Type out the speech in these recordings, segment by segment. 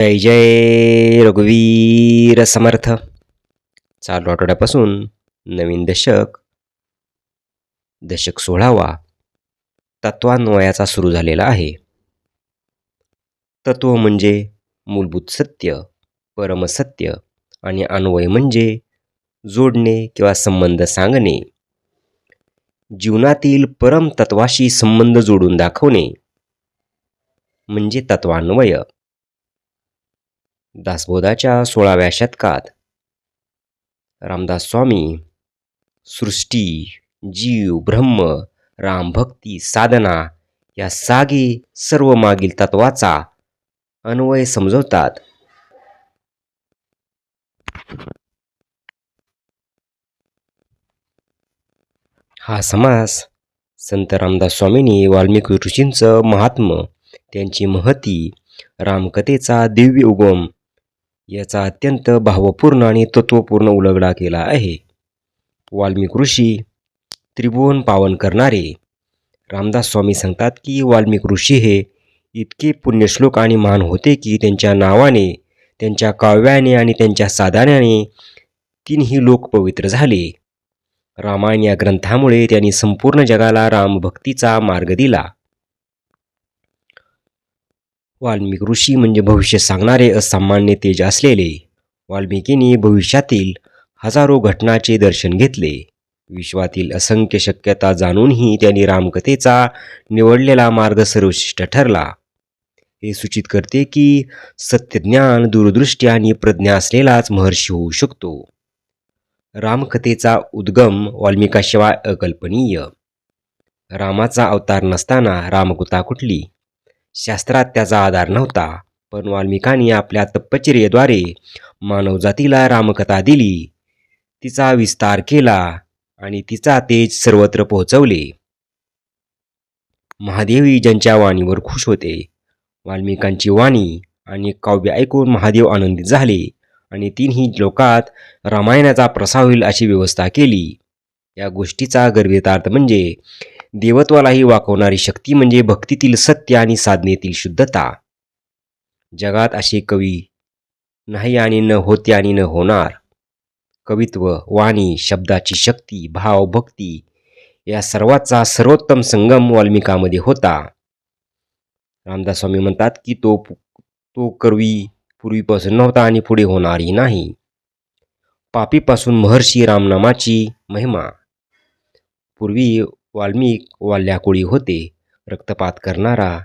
जय जय रघुवीर समर्थ. चालू आठवड्यापासून नवीन दशक. दशक सोळावा तत्वान्वयाचा सुरू झालेला आहे. तत्व म्हणजे मूलभूत सत्य परमसत्य आणि अन्वय म्हणजे जोडणे किंवा संबंध सांगणे. जीवनातील परमतत्वाशी संबंध जोडून दाखवणे म्हणजे तत्वान्वय. दासबोधाच्या सोळाव्या शतकात रामदास स्वामी सृष्टी जीव ब्रह्म रामभक्ती साधना या सागे सर्व मागील तत्वाचा अन्वय समजवतात. हा समास संत रामदास स्वामींनी वाल्मिकी ऋषींचं महात्म त्यांची महती रामकथेचा दिव्य उगम याचा अत्यंत भावपूर्ण आणि तत्वपूर्ण उलगडा केला आहे. वाल्मिक ऋषी त्रिभुवन पावन करणारे रामदास स्वामी सांगतात की वाल्मिक ऋषी हे इतके पुण्यश्लोक आणि महान होते की त्यांच्या नावाने त्यांच्या काव्याने आणि त्यांच्या साधनाने तीनही लोक पवित्र झाले. रामायण या ग्रंथामुळे त्यांनी संपूर्ण जगाला रामभक्तीचा मार्ग दिला. वाल्मिक ऋषी म्हणजे भविष्य सांगणारे असामान्य तेज असलेले. वाल्मिकीने भविष्यातील हजारो घटनाचे दर्शन घेतले. विश्वातील असंख्य शक्यता जाणूनही त्यांनी रामकथेचा निवडलेला मार्ग सर्वश्रेष्ठ ठरला. हे सूचित करते की सत्यज्ञान दूरदृष्टी आणि प्रज्ञा असलेलाच महर्षी होऊ शकतो. रामकथेचा उद्गम वाल्मिकाशिवाय अकल्पनीय. रामाचा अवतार नसताना रामकुता कुठली? शास्त्रात त्याचा आधार नव्हता. पण वाल्मिकांनी आपल्या तपश्चर्येद्वारे मानवजातीला रामकथा दिली. तिचा विस्तार केला आणि तिचा तेज सर्वत्र पोहोचवले. महादेवी ज्यांच्या वाणीवर खुश होते वाल्मिकांची वाणी आणि काव्य ऐकून महादेव आनंदित झाले आणि तीनही लोकात रामायणाचा प्रसार होईल अशी व्यवस्था केली. या गोष्टीचा गर्भितार्थ म्हणजे देवत्वालाही वाकवणारी शक्ती म्हणजे भक्तीतील सत्य आणि साधनेतील शुद्धता. जगात असे कवी नाही आणि न होते आणि न होणार. कवित्व वाणी शब्दाची शक्ती भाव भक्ती या सर्वाचा सर्वोत्तम संगम वाल्मिकामध्ये होता. रामदास स्वामी म्हणतात की तो तो कवी पूर्वीपासून नव्हता आणि पुढे होणारही नाही. पापीपासून महर्षी रामनामाची महिमा. पूर्वी वाल्मिक वाल्याकुळी होते. रक्तपात करणारा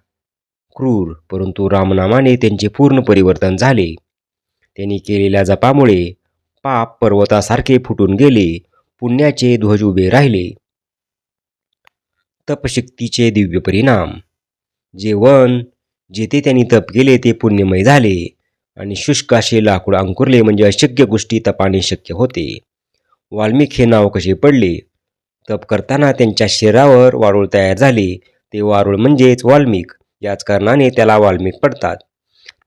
क्रूर परंतु रामनामाने त्यांचे पूर्ण परिवर्तन झाले. त्यांनी केलेल्या जपामुळे पाप पर्वतासारखे फुटून गेले पुण्याचे ध्वज उभे राहिले. तपशक्तीचे दिव्य परिणाम. जे वन जेथे त्यांनी तप केले ते पुण्यमय झाले आणि शुष्क असे लाकूड अंकुरले म्हणजे अशक्य गोष्टी तपाने शक्य होते. वाल्मिक हे नाव कसे पडले? तप करताना त्यांच्या शरीरावर वारूळ तयार झाले. ते वारूळ म्हणजेच वाल्मिक. याच कारणाने त्याला वाल्मिक पडतात.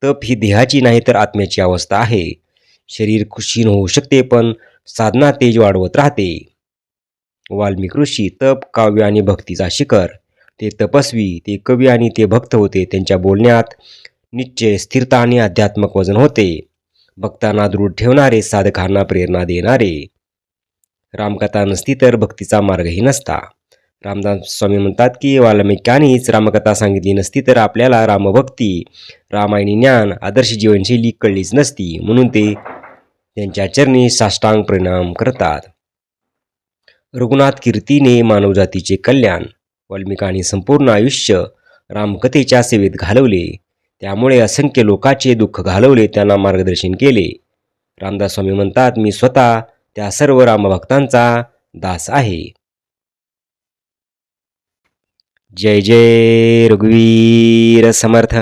तप ही देहाची नाही तर आत्म्याची अवस्था आहे. शरीर क्षीण होऊ शकते पण साधना तेज वाढवत राहते. वाल्मिक ऋषी तप काव्य आणि भक्तीचा शिखर. ते तपस्वी ते कवी आणि ते भक्त होते. त्यांच्या बोलण्यात निश्चय स्थिरता आणि अध्यात्मक वजन होते. भक्तांना दृढ ठेवणारे साधकांना प्रेरणा देणारे. रामकथा नसती तर भक्तीचा मार्गही नसता. रामदास स्वामी म्हणतात की वाल्मिकांनीच रामकथा सांगितली नसती तर आपल्याला रामभक्ती रामायणी ज्ञान आदर्श जीवनशैली कळलीच नसती म्हणून ते त्यांच्या चरणी साष्टांग परिणाम करतात. रघुनाथ कीर्तीने मानवजातीचे कल्याण वाल्मिकांनी संपूर्ण आयुष्य रामकथेच्या सेवेत घालवले. त्यामुळे असंख्य लोकाचे दुःख घालवले त्यांना मार्गदर्शन केले. रामदास स्वामी म्हणतात मी स्वतः त्या सर्व रामभक्तांचा दास आहे. जय जय रघुवीर समर्थ.